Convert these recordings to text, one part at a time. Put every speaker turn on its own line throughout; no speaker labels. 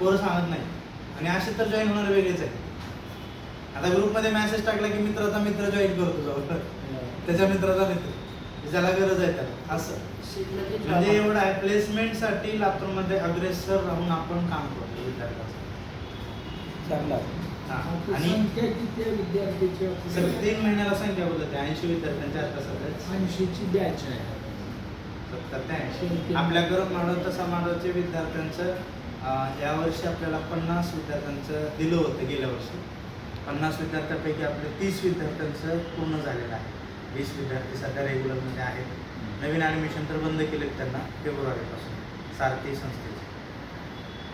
पोरं सांगत नाही. आणि असे तर जॉईन होणारे वेगळेच आहे आता ग्रुपमध्ये मेसेज टाकला की मित्राचा मित्र जॉईन करतो जाऊ त्याच्या मित्राचा मित्र. ज्याला गरज आहे त्याला. असं. म्हणजे
आहे.
एवढं आहे प्लेसमेंटसाठी लातूरमध्ये अग्रेसर राहून आपण काम करतो विद्यार्थ्यांचं.
चांगला. आणि विद्यार्थ्याची?
तीन महिन्याला संख्या बोलत ऐंशी विद्यार्थ्यांच्या आता सध्या
ऐंशीची बॅच आहे.
सत्तर ते ऐंशी. आपल्याकडं मानवता समाजाचे विद्यार्थ्यांचं अं, यावर्षी आपल्याला पन्नास विद्यार्थ्यांचं दिलं होतं गेल्या वर्षी. पन्नास विद्यार्थ्यांपैकी आपले तीस विद्यार्थ्यांचं पूर्ण झालेलं आहे. वीस विद्यार्थी सध्या रेग्युलरमध्ये आहेत. नवीन ॲडमिशन तर बंद केलेत त्यांना फेब्रुवारीपासून. सारथी संस्थेचे.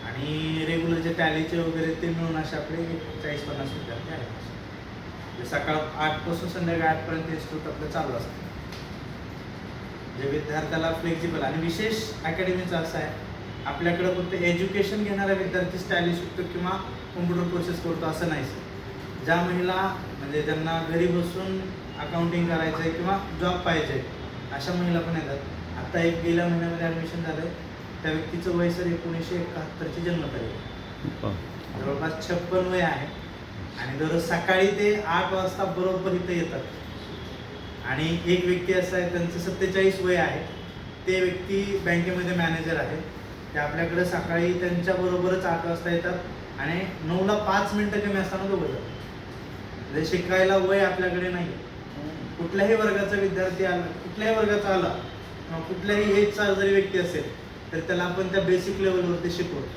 आणि रेग्युलर जे टॅलीचे वगैरे ते मिळून असे आपले चाळीस पन्नास विद्यार्थी आहेत. म्हणजे सकाळ आठपासून संध्याकाळ आठपर्यंत इन्स्टिट्यूट आपलं चालू असतं. जे विद्यार्थ्याला फ्लेक्झिबल आणि विशेष अकॅडमीचं असं आहे आपल्याकडे फक्त एज्युकेशन घेणारा विद्यार्थी स्टायलिश शिकतो किंवा कम्प्युटर कोर्सेस करतो असं नाही सर ज्या महिला म्हणजे ज्यांना घरी बसून अकाउंटिंग करायचं आहे किंवा जॉब पाहिजे अशा महिला पण येतात. आता एक गेल्या महिन्यामध्ये ॲडमिशन झालं त्या व्यक्तीचं वय सर एकोणीसशे एकाहत्तरची जन्मतारीख जवळपास छप्पन वय आहे. आणि दररोज सकाळी ते आठ वाजता बरोबर इथं येतात. आणि एक व्यक्ती असं आहे त्यांचं सत्तेचाळीस वय आहे. ते व्यक्ती बँकेमध्ये मॅनेजर आहे. ते आपल्याकडे सकाळी त्यांच्या बरोबरच आठ वाजता येतात आणि नऊला पाच मिनटं कमी असताना दोघं जातात. म्हणजे शिकायला वय आपल्याकडे नाही. कुठल्याही वर्गाचा विद्यार्थी आला कुठल्याही वर्गाचा आला किंवा कुठल्याही एजचा जरी व्यक्ती असेल तर त्याला आपण त्या बेसिक लेवलवरती शिकवतो.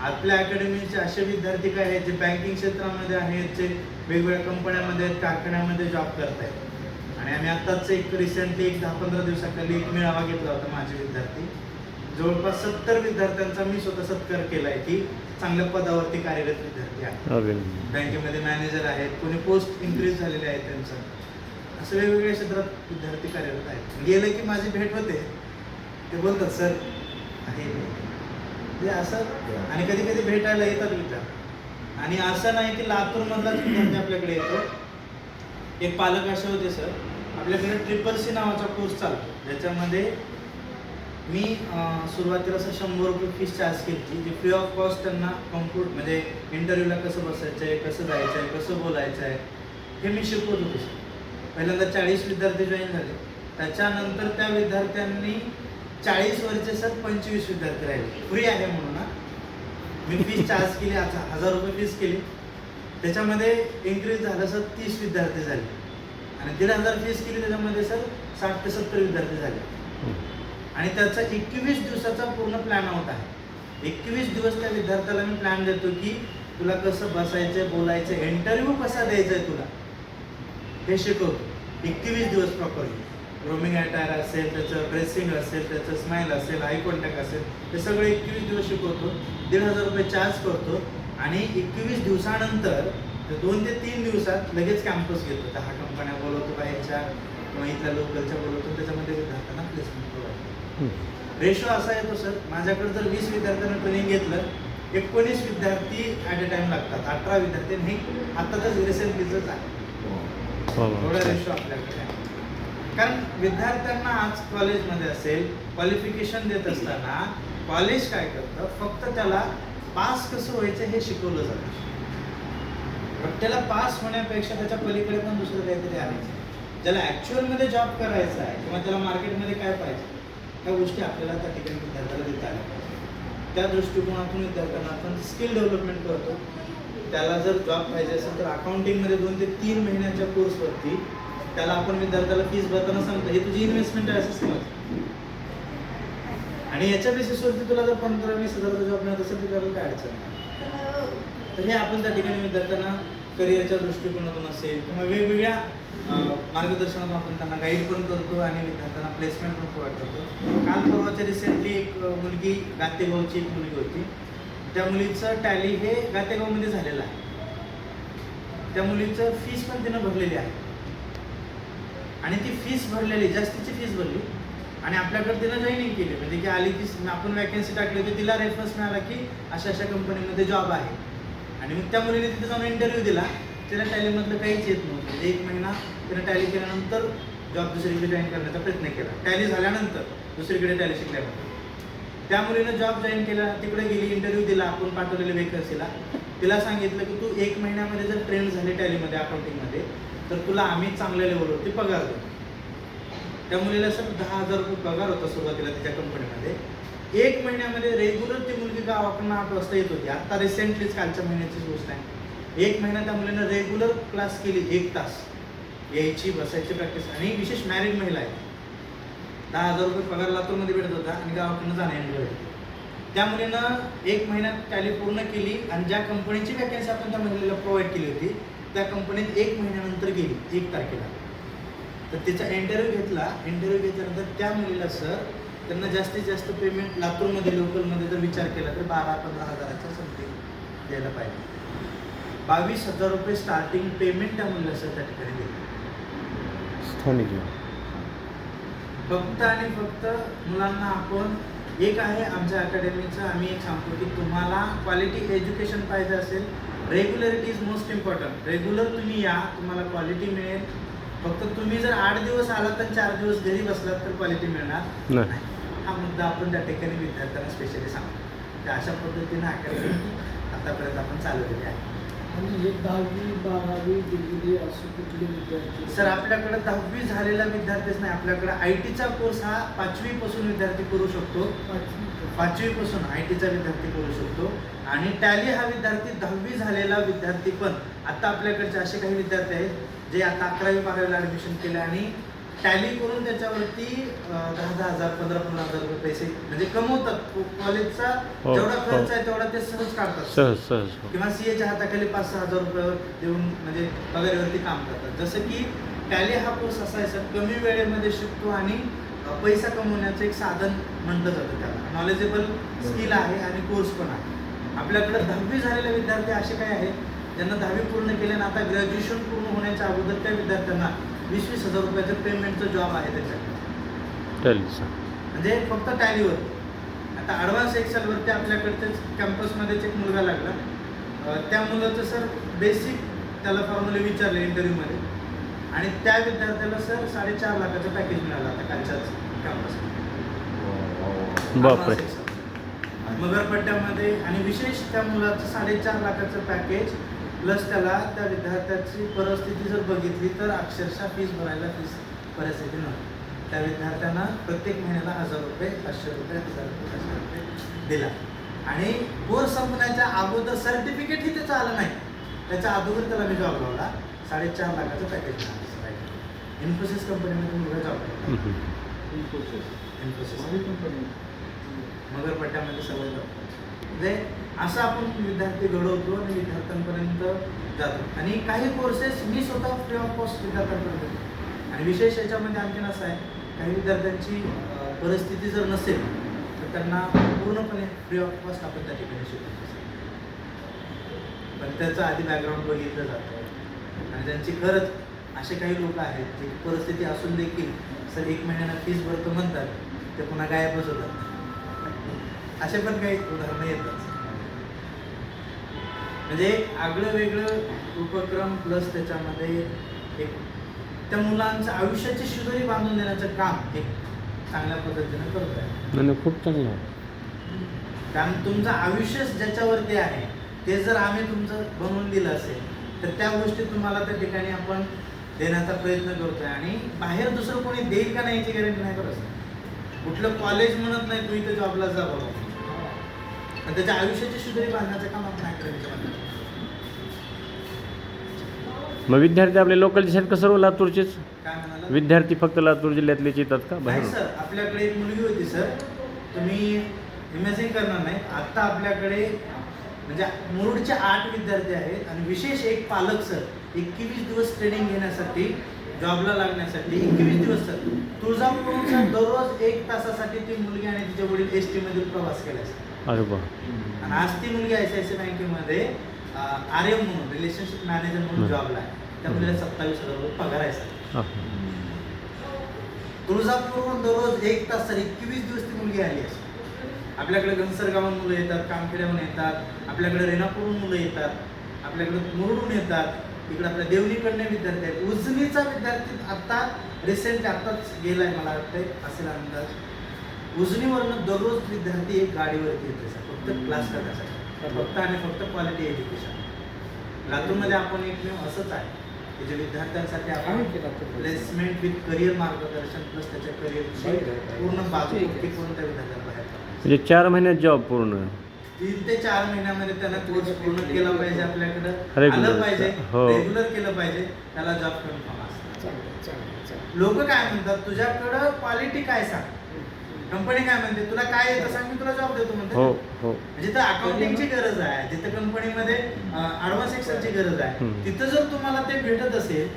आपल्या अकॅडमीचे असे विद्यार्थी काय आहेत जे बँकिंग क्षेत्रामध्ये आहेत जे वेगवेगळ्या कंपन्यामध्ये आहेत कारखान्यामध्ये जॉब करत आहेत आणि आम्ही आत्ताच एक रिसेंटली एक दहा पंधरा दिवसाखाली एक मेळावा घेतला होता माझे विद्यार्थी. जवळपास सत्तर विद्यार्थ्यांचा मी स्वतः सत्कार केला आहे की चांगल्या पदावरती कार्यरत विद्यार्थी आहेत. बँकेमध्ये मॅनेजर आहेत कोणी पोस्ट इन्क्रीज झालेले आहेत त्यांचं. असं वेगवेगळ्या क्षेत्रात विद्यार्थी कार्यरत आहेत. गेलं की माझी भेट होते. ते बोलतात सर आहे. म्हणजे असं आणि कधी कधी भेटायला येतात विद्यार्थी. आणि असं नाही की लातूरमधलाच विद्यार्थी आपल्याकडे येतो. एक पालक असे होते सर आपल्याकडे ट्रिपल सी नावाचा कोर्स चालतो. ज्याच्यामध्ये मी सुरुवातीला असं शंभर रुपये फीस चार्ज केली जी फ्री ऑफ कॉस्ट त्यांना कम्प्युट म्हणजे इंटरव्ह्यूला कसं बसायचं आहे कसं जायचं आहे कसं बोलायचं आहे हे मी शिकवत होतो सर. पहिल्यांदा चाळीस विद्यार्थी जॉईन झाले. त्याच्यानंतर त्या विद्यार्थ्यांनी चाळीस वरचे सर पंचवीस विद्यार्थी राहिले. फ्री आहे म्हणून ना मी फीस चार्ज केली आता हजार रुपये फीस केली. त्याच्यामध्ये इन्क्रीज झालं सर तीस विद्यार्थी झाले. आणि दीड हजार फीस केली त्याच्यामध्ये सर साठ ते सत्तर विद्यार्थी झाले. आणि त्याचा एकवीस दिवसाचा पूर्ण प्लॅन आउट आहे. एकवीस दिवस त्या विद्यार्थ्याला मी प्लॅन देतो की तुला कसं बसायचं बोलायचं इंटरव्ह्यू कसा द्यायचा आहे तुला? हे शिकवतो. एकवीस दिवस प्रॉपरली रोमिंग अटायर असेल त्याचं ड्रेसिंग असेल त्याचं स्माईल असेल आय कॉन्टॅक्ट असेल हे सगळं एकवीस दिवस शिकवतो. दीड हजार रुपये चार्ज करतो. आणि एकवीस दिवसानंतर दोन ते तीन दिवसात लगेच कॅम्पस घेतो. दहा कंपन्या बोलवतो बाहेरच्या किंवा इथल्या लोकलच्या बोलवतो. त्याच्यामध्ये विद्यार्थ्यांना प्लेसमेंट प्रोव्हाइड रेशो असा येतो सर. माझ्याकडे जर वीस विद्यार्थ्यांना ट्रेनिंग घेतलं. एकोणीस विद्यार्थी ॲट अ टाइम लागतात. अठरा विद्यार्थी. हे आत्ताच रिसेंटलीच आहे. एवढा रेशो आपल्याकडे आहे. कारण विद्यार्थ्यांना आज कॉलेजमध्ये असेल क्वालिफिकेशन देत असताना कॉलेज काय करतं? फक्त त्याला पास कसं व्हायचं हे शिकवलं जातं. पण त्याला पास होण्यापेक्षा त्याच्या पलीकडे पण दुसरं काहीतरी आणायचं ज्याला ॲक्च्युअलमध्ये जॉब करायचा आहे किंवा त्याला मार्केटमध्ये काय पाहिजे त्या गोष्टी आपल्याला त्या ठिकाणी विद्यार्थ्याला देता आल्या पाहिजे त्या दृष्टिकोनातून विद्यार्थ्यांना आपण स्किल डेव्हलपमेंट करतो. त्याला जर जॉब पाहिजे असेल तर अकाउंटिंगमध्ये दोन ते तीन महिन्याच्या कोर्सवरती त्याला आपण विद्यार्थ्याला फीस भरताना सांगतो हे तुझी इन्व्हेस्टमेंट आहे असं समज. आणि याच्या बेसिसवरती तुला जर पंधरा वीस हजाराचा जॉब मिळत असेल तर त्याला काय अडचण नाही. तर हे आपण त्या ठिकाणी विद्यार्थ्यांना करिअरच्या दृष्टिकोनातून असेल किंवा वेगवेगळ्या मार्गदर्शनातून आपण त्यांना गाईड पण करतो आणि विद्यार्थ्यांना प्लेसमेंट पण प्रोव्हाइड करतो. काल परवाच्या रिसेंटली एक मुलगी गातेगावची एक मुलगी होती. त्या मुलीचं टॅली हे गातेगावमध्ये झालेलं आहे. त्या मुलीचं फीस पण तिनं भरलेली आहे. आणि ती फीस भरलेली जास्तीची फीस भरली. आणि आपल्याकडे तिनं जॉईनिंग केली. म्हणजे की आली की आपण वॅकन्सी टाकली होती तिला रेफरन्स मिळाला की अशा अशा कंपनीमध्ये जॉब आहे. आणि मग त्या मुलीने तिथे जाऊन इंटरव्ह्यू दिला. तिला टॅलीमधलं काहीच येत नव्हतं. म्हणजे एक महिना तिनं टॅली केल्यानंतर जॉब दुसरीकडे जॉईन करण्याचा प्रयत्न केला. टॅली झाल्यानंतर दुसरीकडे टॅली शिकल्यानंतर त्या मुलीनं जॉब जॉईन केला. तिकडे गेली इंटरव्ह्यू दिला. आपण पाठवलेल्या वेकन्सीला तिला सांगितलं की तू एक महिन्यामध्ये जर ट्रेन झाली टॅलीमध्ये अकाउंटिंगमध्ये तर तुला आम्ही चांगल्या लेवलवरती पगार देतो त्या मुलीला सर दहा हजार रुपये पगार होता सुरुवातीला तिच्या कंपनीमध्ये एक महिन्यामध्ये रेग्युलर ती मुलगी गावाकडून आठ वाजता येत होती. आता रिसेंटलीच कालच्या महिन्याची गोष्ट आहे. एक महिना त्या मुलीनं रेग्युलर क्लास केली एक तास. यायची बसायची प्रॅक्टिस आणि विशेष मॅरिड महिला आहे. दहा हजार रुपये पगार लातूरमध्ये भेटत होता आणि गावाकडनं जाण्या येण्यावर त्या मुलीनं एक महिन्यात टॅली पूर्ण केली आणि ज्या कंपनीची वॅकन्सी आपण त्या महिलेला प्रोव्हाइड केली होती त्या कंपनीत एक महिन्यानंतर गेली एक तारखेला. तर तिचा इंटरव्ह्यू घेतला. इंटरव्ह्यू घेतल्यानंतर त्या मुलीला सर त्यांना जास्तीत जास्त पेमेंट लातूरमध्ये लोकलमध्ये जर विचार केला तर बारा पंधरा हजाराच्या समथिंग द्यायला पाहिजे. बावीस हजार रुपये स्टार्टिंग पेमेंट त्या सर त्या ठिकाणी दिली
स्थानिक
फक्त आणि फक्त मुलांना आपण एक आहे आमच्या अकॅडमीचं आम्ही एक सांगतो की तुम्हाला क्वालिटी एज्युकेशन पाहिजे असेल regularity is most important regular तुम्ही या तुम्हाला क्वालिटी मिळेल. फक्त तुम्ही जर आठ दिवस आलात तर चार दिवस घरी बसलात तर क्वालिटी मिळणार
नाही.
हा मुद्दा आपण त्या ठिकाणी विद्यार्थ्यांना स्पेशली सांगतो. तर अशा पद्धतीने अकॅडमी आतापर्यंत आपण चालवलेली आहे.
आणि दहावी बारावी डिग्री असे कुठले विद्यार्थी?
सर आपल्याकडे दहावी झालेला विद्यार्थीच नाही. आपल्याकडे आय टीचा कोर्स हा पाचवीपासून विद्यार्थी करू शकतो.
पाचवी
पाचवीपासून आय टीचा विद्यार्थी करू शकतो. आणि टॅली हा विद्यार्थी दहावी झालेला विद्यार्थी पण. आता आपल्याकडचे असे काही विद्यार्थी आहेत जे आता अकरावी बारावीला ॲडमिशन केले आणि टॅली करून त्याच्यावरती दहा दहा हजार पंधरा पंधरा हजार रुपये पैसे म्हणजे कमवतात. कॉलेजचा
हो,
जेवढा
हो.
खर्च आहे तेवढा ते सहज काढतात.
सहज सहज हो.
किंवा सी एच्या हाताखाली पाच सहा हजार रुपयावर देऊन म्हणजे पगारीवरती काम करतात. जसं की टॅली हा कोर्स असा आहे सर कमी वेळेमध्ये शिकतो आणि पैसा कमवण्याचं एक साधन म्हटलं जातं त्याला. नॉलेजेबल स्किल आहे आणि कोर्स पण आहे. आपल्याकडे दहावी झालेले विद्यार्थी असे काय आहेत ज्यांना दहावी पूर्ण केले आणि आता ग्रॅज्युएशन पूर्ण होण्याच्या अगोदर त्या विद्यार्थ्यांना वीस वीस हजार रुपयाचं पेमेंटचं जॉब आहे
टॅलीचा
म्हणजे फक्त टॅलीवर आता ॲडव्हान्स एक्सेलवरती आपल्याकडच्याच कॅम्पसमध्येच एक मुलगा लागला. त्या मुलाचं सर बेसिक त्याला फॉर्म्युले विचारले इंटरव्ह्यूमध्ये आणि त्या विद्यार्थ्याला सर साडेचार लाखाचं पॅकेज मिळालं आता कालच्याच कॅम्पस
बापरे.
मगरपट्ट्यामध्ये आणि विशेष त्या मुलाचं साडेचार लाखाचं पॅकेज प्लस त्याला त्या विद्यार्थ्याची परिस्थिती जर बघितली तर अक्षरशः फीस भरायला फीस परिस्थिती नव्हती. त्या विद्यार्थ्यांना प्रत्येक महिन्याला हजार रुपये पाचशे रुपये हजार रुपये पाचशे रुपये दिला. आणि कोर्स संपण्याच्या अगोदर सर्टिफिकेटही त्याचं आलं नाही. त्याच्या अगोदर त्याला मी जॉब लावला. साडेचार लाखाचं पॅकेज इन्फोसिस कंपनीमध्ये मुलगा जॉब करतो.
हम्म.
इन्फोसिस मगरपट्ट्यामध्ये सवय जातो म्हणजे असं आपण विद्यार्थी घडवतो आणि विद्यार्थ्यांपर्यंत जातो. आणि काही कोर्सेस मी स्वतः फ्री ऑफ कॉस्ट विद्यार्थ्यांपर्यंत देतो. आणि विशेष याच्यामध्ये आणखीन असं आहे काही विद्यार्थ्यांची परिस्थिती जर नसेल तर त्यांना पूर्णपणे फ्री ऑफ कॉस्ट आपण त्या ठिकाणी शिकवतो पण त्याचं आधी बॅकग्राऊंड बघितलं जातं. आणि त्यांची खरंच असे काही लोक आहेत जे परिस्थिती असून देखील सर एक महिन्याला फीस भरतो म्हणतात ते पुन्हा गायबच होतात. असे पण काही उदाहरणं येतात. म्हणजे आगळं वेगळं उपक्रम प्लस त्याच्यामध्ये एक त्या मुलांचं आयुष्याची शिदोरी बांधून देण्याचं काम एक चांगल्या पद्धतीनं करत आहे.
खूप चांगलं
कारण तुमचं आयुष्यच ज्याच्यावरती आहे ते जर आम्ही तुमचं बनवून दिलं असेल तर त्या गोष्टी तुम्हाला त्या ठिकाणी आपण देण्याचा प्रयत्न करतोय. आणि बाहेर दुसरं कोणी देईल का नाही याची गॅरंटी नाही करत. कुठलं कॉलेज म्हणत नाही तू इथे जॉबला जा बाबा. पण त्याच्या आयुष्याची सुधारी बांधण्याचं काम आपण अकॅडमीच्या
मग विद्यार्थी आपले लोकलचे आहेत का सर्व लातूरचेच? विद्यार्थी फक्त लातूर जिल्ह्यातलेच येतात का? बाहेर
सर आपल्याकडे एक मुलगी होती सर. तुम्ही इमॅजिन करणार नाही. आता आपल्याकडे म्हणजे मुरुडचे आठ विद्यार्थी आहेत आणि विशेष एक पालक सर. एकवीस दिवस ट्रेनिंग घेण्यासाठी जॉबला लागण्यासाठी एकवीस दिवस सर. तुळजापूरहून सर दररोज एक तासासाठी ती मुलगी आणि तिचे वडील एस टीमधून प्रवास केला सर.
अरे बा
आणि आज ती मुलगी आय सी आय सी बँकेमध्ये आर एम म्हणून रिलेशनशिप मॅनेजर म्हणून. जॉबला आहे. त्या मुलीला सत्तावीस हजार रुपये पगार आहे सर. तुळजापूरहून दररोज एक तास सर एकवीस दिवस ती मुलगी आली असते आपल्याकडे घनसरगावून मुलं येतात कामखेड्याहून येतात आपल्याकडे रेणापूरहून मुलं येतात आपल्याकडे मुरुडून येतात इकडे आपल्या देवणीकडनं विद्यार्थी आहेत. उजनीचा विद्यार्थी आता रिसेंटली आत्ताच गेलाय मला वाटतंय असेल अंदाज. उजनीवरनं दररोज विद्यार्थी एक गाडीवरती येते सर फक्त क्लास करण्यासाठी फक्त आणि फक्त क्वालिटी एज्युकेशन लातूरमध्ये आपण एकमेव असंच आहे की जे विद्यार्थ्यांसाठी आपण? प्लेसमेंट विथ करिअर मार्गदर्शन प्लस त्याच्या
बाहेर.
पूर्ण बाजू
ठीक आहे.
की पूर्ण त्या विद्यार्थ्यांना बाहेर.
म्हणजे चार महिन्यात जॉब पूर्ण
तीन ते चार महिन्यामध्ये त्यानं कोर्स पूर्ण केला पाहिजे आपल्याकडे. आलं पाहिजे
हो.
रेग्युलर केलं पाहिजे त्याला जॉब कन्फर्म
चांगलं
लोक काय म्हणतात तुझ्याकडं क्वालिटी काय सांग कंपनी काय म्हणते? तुला काय येतं सांग मी तुला जॉब देतो म्हणते.
हो हो.
जिथं अकाउंटिंगची गरज आहे. जिथं कंपनीमध्ये ऍडव्हान्स एक्सेलची गरज आहे. तिथं जर तुम्हाला ते भेटत असेल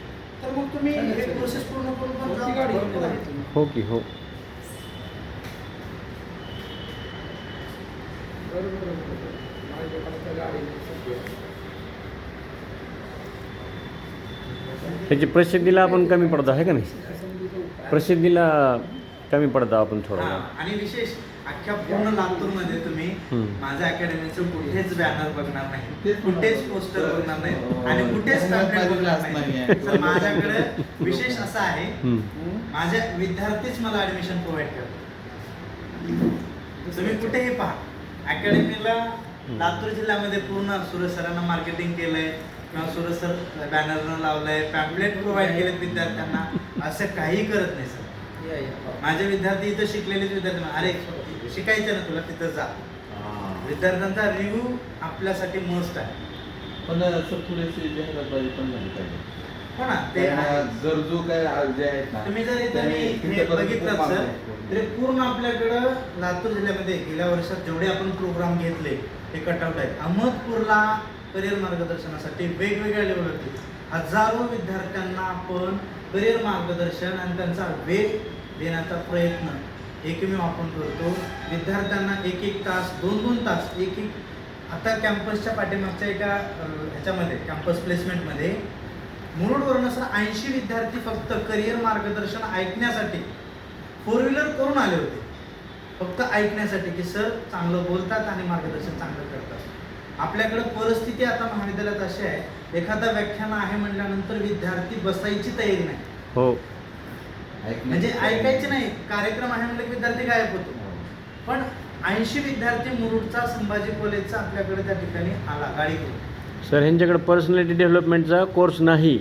तर मग तुम्ही हे प्रोसेस पूर्ण करून पण.
हो की हो. त्याची प्रसिद्धीला आपण कमी पडतो आहे का नाही. प्रसिद्धीला कमी पडतो आपण
हा,
थोडं
आणि विशेष अख्ख्या पूर्ण लातूरमध्ये तुम्ही
हम्म.
माझ्या अकॅडमीचं कुठेच बॅनर बघणार नाही कुठेच. पोस्टर बघणार नाही
हो.
आणि कुठेच. पॅम्पलेट. बघणार
नाही.
तर माझ्याकडे विशेष असं आहे
हम्म.
हं?
माझ्या विद्यार्थीच मला ऍडमिशन प्रोव्हाइड करतात तुम्ही कुठेही पहा अकॅडमीला लातूर जिल्ह्यामध्ये पूर्ण सुरज सरांना मार्केटिंग केलंय किंवा सुरज सर बॅनरनं लावलंय पॅम्पलेट प्रोव्हाइड केलेत विद्यार्थ्यांना असं काही करत नाही सर. माझे विद्यार्थी इथं शिकलेले विद्यार्थी अरे शिकायचं ना तुला तिथं जा. विद्यार्थ्यांचा रिव्ह्यू आपल्यासाठी मस्ट आहे
पण असं जाहिरातबाजी पण झाली पाहिजे
हो ना ते.
गरजू काय जे आहेत ना
तुम्ही जर इथं मी हे बघितलं
खूप
सर
मागणी आहे.
तरी पूर्ण आपल्याकडं लातूर जिल्ह्यामध्ये गेल्या वर्षात जेवढे आपण प्रोग्राम घेतले हे कटआउट आहेत अहमदपूरला करिअर मार्गदर्शनासाठी वेगवेगळ्या लेवलवरती हजारो विद्यार्थ्यांना आपण करिअर मार्गदर्शन आणि त्यांचा वेग देण्याचा प्रयत्न एकमेव आपण करतो. विद्यार्थ्यांना एक एक तास दोन दोन तास एक एक आता कॅम्पसच्या पाठीमागच्या एका ह्याच्यामध्ये कॅम्पस प्लेसमेंटमध्ये मुरुडवरून सर ऐंशी विद्यार्थी फक्त करिअर मार्गदर्शन ऐकण्यासाठी फोर व्हीलर करून आले होते. फक्त ऐकण्यासाठी की सर चांगलं बोलतात आणि मार्गदर्शन चांगलं करतात. आपल्याकडे परिस्थिती आता महाविद्यालयात अशी आहे एखादा व्याख्यान आहे म्हटल्यानंतर विद्यार्थी बसायची तयारी नाही.
हो.
म्हणजे. ऐकायचे नाही कार्यक्रम आहे म्हटलं की विद्यार्थी गायब होतो
हो.
पण ऐंशी विद्यार्थी मुरुडचा संभाजी कॉलेजचा आपल्याकडे त्या ठिकाणी आला गाडी
सर ह्यांच्याकडे पर्सनॅलिटी डेव्हलपमेंटचा कोर्स नाही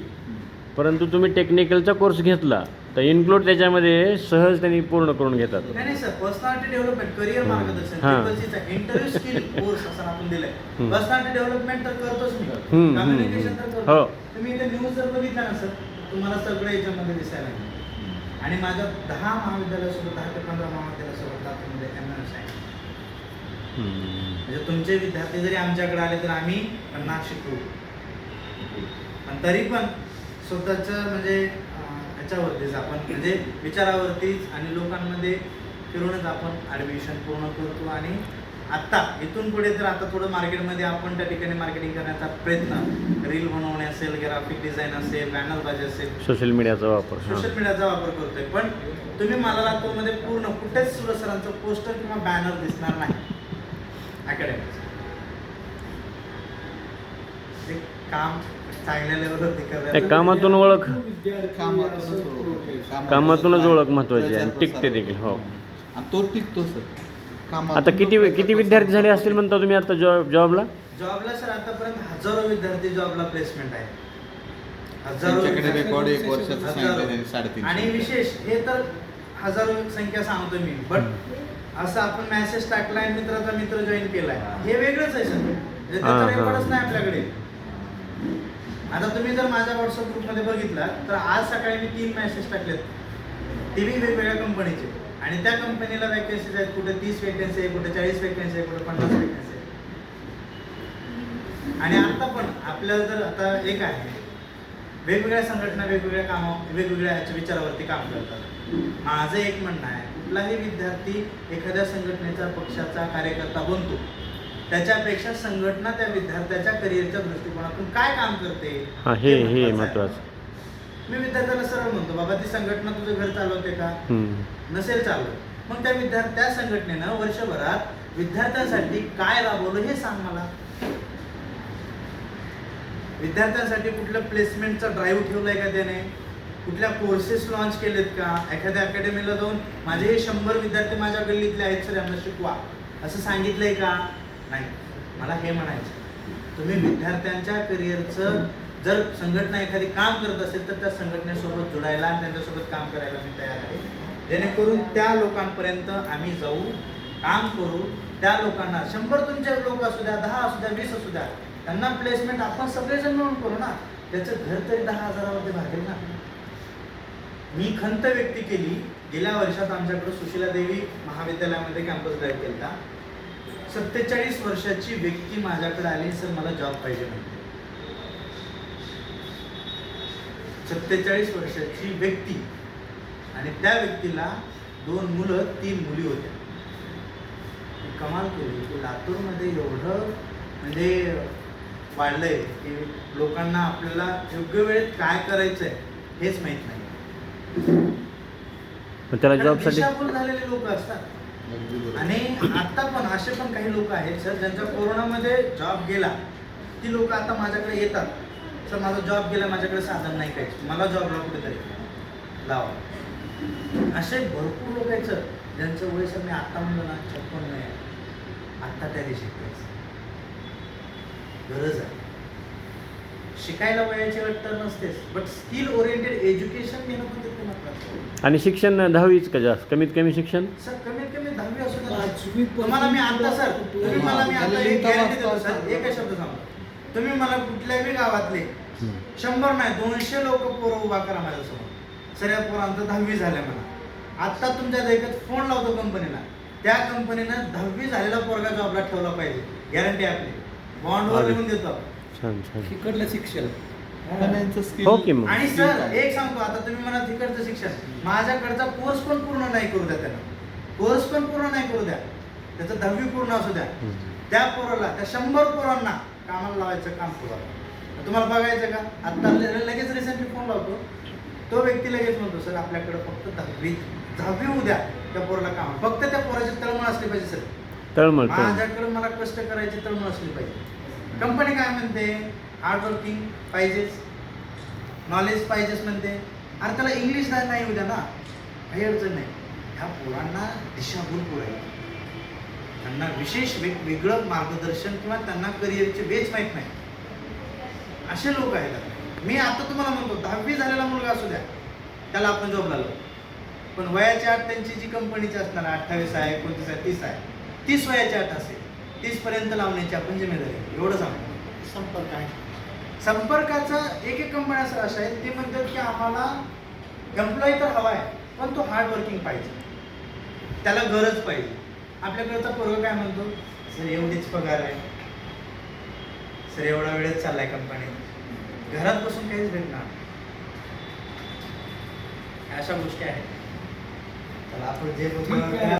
परंतु तुम्ही टेक्निकलचा कोर्स घेतला तर इन्क्लूड त्याच्यामध्ये सहज त्यांनी पूर्ण करून घेतात
नाही नाही सर पर्सनॅलिटी डेव्हलपमेंट करिअर. मार्गदर्शन
हां.
इंटरव्ह्यू स्किल कोर्स असं आपण दिलंय. पर्सनॅलिटी डेव्हलपमेंट तर करतोच मी कम्युनिकेशन तर. करतो
हो.
तुम्ही इथे न्यूज जर बघितला ना सर तुम्हाला सगळं याच्यामध्ये दिसायला आणि माझं दहा महाविद्यालयासोबत दहा ते पंधरा महाविद्यालयासोबत लातूरमध्ये एम एस आहे. म्हणजे तुमचे विद्यार्थी जरी आमच्याकडे आले तर आम्ही त्यांना शिकवू पण तरी पण स्वतःचं म्हणजे ह्याच्यावरतीच आपण म्हणजे विचारावरतीच आणि लोकांमध्ये फिरूनच आपण ॲडमिशन पूर्ण करतो आणि आत्ता इथून पुढे तर आता थोडं मार्केटमध्ये आपण त्या ठिकाणी मार्केटिंग करण्याचा प्रयत्न रील बनवणे असेल ग्राफिक डिझाईन असेल बॅनर बाजी असेल.
सोशल मीडियाचा वापर
सोशल मीडियाचा वापर करतोय. पण तुम्ही मला लातूरमध्ये पूर्ण कुठेच सुरज सरांचं पोस्टर किंवा बॅनर दिसणार नाही. अकॅडमीचं ते काम चांगल्या लेवलवरती
कामातून ओळख.
कामातूनच ओळख.
महत्त्वाची आहे टिकते देखील, हो.
आणि तो टिकतो सर. कामातून
आता किती
तो
किती विद्यार्थी झाले असतील म्हणता तुम्ही आता जॉब जॉबला?
जॉबला सर आतापर्यंत हजारो विद्यार्थी जॉबला प्लेसमेंट आहे. हजारो
त्यांच्याकडे
विद्यार्थी-
रेकॉर्ड एक वर्षाचं
हजारो.
सांगितलं त्यांनी साडेतीन
आणि विशेष हे तर हजारो संख्या सांगतो मी. बट असं आपण मेसेज टाकलाय मित्राचा मित्र जॉईन केलाय. हे वेगळंच आहे सर. म्हणजे
हा,
त्याचा
हा.
रेकॉर्डच नाही आपल्याकडे. आता तुम्ही जर माझ्या व्हॉट्सअप ग्रुपमध्ये बघितला तर आज सकाळी मी तीन मेसेज टाकलेत. टीव्ही वेगवेगळ्या कंपनीचे आणि त्या कंपनीला वॅकन्सीज आहेत कुठे तीस वेकन्सी आहे कुठे चाळीस वेकन्सी आहे कुठे पन्नास वेकन्सी आहे. आणि आता पण आपल्याला जर आता एक आहे वेगवेगळ्या संघटना वेगवेगळ्या कामा वेगवेगळ्या ह्याच्या विचारावरती काम करतात. माझं एक म्हणणं आहे कुठलाही विद्यार्थी एखाद्या संघटनेचा पक्षाचा कार्यकर्ता बनतो त्याच्यापेक्षा संघटना त्या विद्यार्थ्याच्या करिअरच्या दृष्टिकोनातून काय काम करते
हां.
महत्त्वाचं. मी विद्यार्थ्याला सरळ म्हणतो बाबा ती संघटना तुझं घर चालवते का. नसेल चालवत. मग त्या विद्यार्थी त्या संघटनेनं वर्षभरात विद्यार्थ्यांसाठी काय राबवलं हे सांग मला. विद्यार्थ्यांसाठी कुठलं प्लेसमेंटचा ड्राईव्ह ठेवलाय का त्याने? कुठल्या कोर्सेस लॉन्च केलेत का? एखाद्या अकॅडमीला जाऊन माझे हे शंभर विद्यार्थी माझ्या गल्लीतले आहेत सर यांना शिकवा. असं सांगितलंय का? नाही. मला हे म्हणायचं तुम्ही विद्यार्थ्यांच्या करिअरचं जर संघटना एखादी काम करत असेल तर त्या संघटनेसोबत जोडायला आणि त्यांच्यासोबत काम करायला मी तयार आहे. जेणेकरून त्या लोकांपर्यंत आम्ही जाऊ काम करू. त्या लोकांना शंभर तुमचे लोक असू द्या दहा असू द्या वीस असू द्या त्यांना प्लेसमेंट आपण सगळेजण मिळून करू ना. त्याचं घर तरी दहा हजारामध्ये भागेल ना. मी खंत व्यक्ती केली. गेल्या वर्षात आमच्याकडे सुशीला देवी महाविद्यालयामध्ये कॅम्पस ड्राईव्ह केला सत्तेचाळीस वर्षाची व्यक्ती माझ्याकडे आली सर मला जॉब पाहिजे म्हणते. सत्तेचाळीस वर्षाची व्यक्ती. आणि त्या व्यक्तीला दोन मुलं तीन मुली होत्या. कमाल केली. की लातूरमध्ये एवढं म्हणजे वाढलंय की लोकांना आपल्याला योग्य वेळेत काय करायचंय हेच माहीत नाही.
त्याला जॉबसाठी
झालेले लोक असतात. आणि आता पण असे पण काही लोक आहेत सर ज्यांचा कोरोनामध्ये जॉब गेला. ती लोक आता माझ्याकडे येतात. सर माझा जॉब गेला माझ्याकडे साधन नाही काही मला जॉबला कुठेतरी लावा. असे भरपूर लोक आहेत सर ज्यांचं वय सर मी आता म्हणलं ना छप्पन नाही आत्ता त्याने शिकायचं गरज आहे. शिकायला वयाची अट तर नसतेच बट स्किल ओरिएंटेड एज्युकेशन घेणं पण आहे.
आणि शिक्षण दहावीच का जास्त? कमीत कमी शिक्षण?
सर कमीत कमी दहावी असू द्या. तुम्हाला मी आता सर तुम्ही मला मी आता एक गॅरंटी देतो सर एकच शब्द सांगतो. तुम्ही मला कुठल्याही गावातले शंभर नाही दोनशे लोक पोरं उभा करा माझ्यासमोर. सर या पोरांचं दहावी झाल्या म्हणा. आत्ता तुमच्या देखत फोन लावतो कंपनीला त्या कंपनीनं दहावी झालेला पोरगा जॉबला ठेवला पाहिजे. गॅरंटी आपली. बॉन्डवर. लिहून देतो.
छान छान.
तिकडलं शिक्षण.
हो. मग.
आणि सर एक सांगतो आता तुम्ही मला तिकडचं शिक्षण. माझ्याकडचा कोर्स पण पूर्ण नाही करू द्या त्याला कोर्स पण पूर्ण नाही करू द्या. त्याचं दहावी पूर्ण असू द्या. त्या पोराला त्या शंभर पोरांना कामाला लावायचं काम करू. तुम्हाला बघायचं का? आता लगेच रिसेंटली फोन लावतो. तो व्यक्ती लगेच म्हणतो सर आपल्याकडे फक्त दहावी दहावी उद्या त्या पोराला काम फक्त त्या पोराची तळमळ असली पाहिजे सर.
तळमळ
माझ्याकडे मला कष्ट करायची तळमळ असली पाहिजे. कंपनी काय म्हणते? हार्ड वर्किंग पाहिजेच. नॉलेज पाहिजेच म्हणते. अरे त्याला इंग्लिश नाही नाही उद्या ना? काही अडचण नाही. ह्या पोरांना दिशाभूल पुरायची त्यांना विशेष वेग वेगळं मार्गदर्शन किंवा त्यांना करिअरचे बेच माहीत नाही. असे लोक आहेत. मी आता तुम्हाला म्हणतो दहावी झालेला मुलगा असू द्या त्याला आपण जॉबला लावू. पण वयाच्या आठ त्यांची जी कंपनीची असणार आहे, अठ्ठावीस आहे एकोणतीस आहे तीस आहे तीस वयाची आठ असेल तीस पर्यंत लावण्याची आपण जिम्मेदारी आहे. एवढं सांगतो. संपर्क आहे. संपर्काचं एक एक कंपन्या असं अशा आहेत ते म्हणतात की आम्हाला एम्प्लॉई तर हवा आहे पण तो हार्ड वर्किंग पाहिजे. त्याला गरज पाहिजे. आपल्याकडचा पोरग काय म्हणतो? सर एवढीच पगार आहे. सर एवढा वेळच चाललाय कंपनीत घरात बसून काहीच भेटणार अशा गोष्टी आहेत. त्याला आपण जे बघू